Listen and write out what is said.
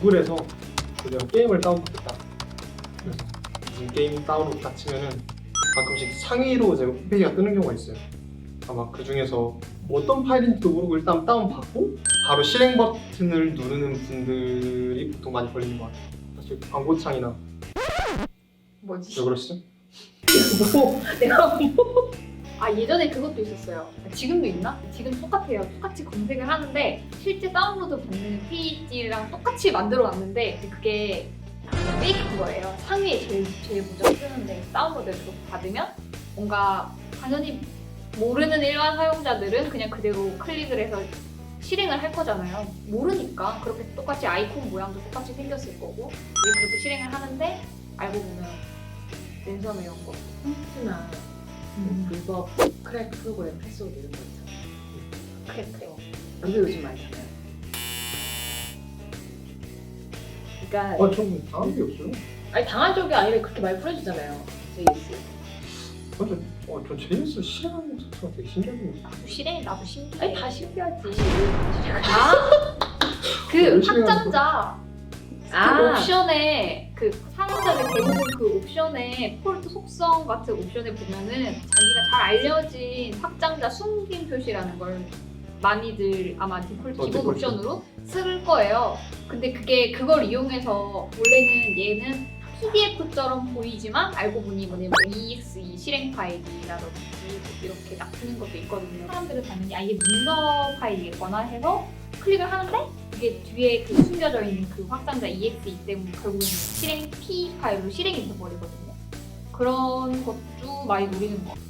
구글에서 그냥 게임을 다운받겠다. 그래서 무슨 게임 다운로드 다 치면은 가끔씩 상위로 제 홈페이지가 뜨는 경우가 있어요. 아마 그 중에서 뭐 어떤 파일인지도 모르고 일단 다운받고 바로 실행 버튼을 누르는 분들이 보통 많이 걸리는 것 같아요. 사실 광고창이나 뭐지? 왜 그러시죠? 뭐 내가 뭐? 아 예전에 그것도 있었어요. 지금도 있나? 지금 똑같아요. 똑같이 검색을 하는데 실제 다운로드 받는 페이지랑 똑같이 만들어 놨는데 그게 페이크인 거예요. 상위에 제일 제일 먼저 뜨는데 다운로드를 그렇게 받으면 뭔가 당연히 모르는 일반 사용자들은 그냥 그대로 클릭을 해서 실행을 할 거잖아요. 모르니까 그렇게 똑같이 아이콘 모양도 똑같이 생겼을 거고 왜 그렇게 실행을 하는데 알고 보면 랜섬웨어인 거. 홈 트나 불법 크랙 프로그램 패스워드 이런 거 있잖아요. 그래요. 그게 요즘 많잖아요. 그러니까 아, 전 당한 게 없어요. 아니 당한 적이 아니라 그렇게 많이 풀어주잖아요. JS. 맞아. 어, 전 JS 실행하는 것 자체가 되게 신기한데. 나도 실행 나도 신기해. 아니 다 신기하지. 아, 그 열심히 하는 확장자 그 아 옵션에 그 사용자들 대부분 그 옵션에 폴트 속성 같은 옵션에 보면은 자기가 잘 알려진 확장자 숨김 표시라는 걸 많이들 아마 디폴트 어, 기본 디폴트. 옵션으로 쓸 거예요. 근데 그게 그걸 이용해서 원래는 얘는 PDF처럼 보이지만 알고 보니 뭐냐면 EXE 실행 파일이라든지 이렇게 낚이는 것도 있거든요. 사람들은 당연히 아 이게 문서 파일이겠거나 해서 클릭을 하는데 이게 뒤에 그 숨겨져 있는 그 확장자 EXE 때문에 결국에는 실행 P 파일로 실행이 돼버리거든요. 그런 것도 많이 노리는 것 같아요.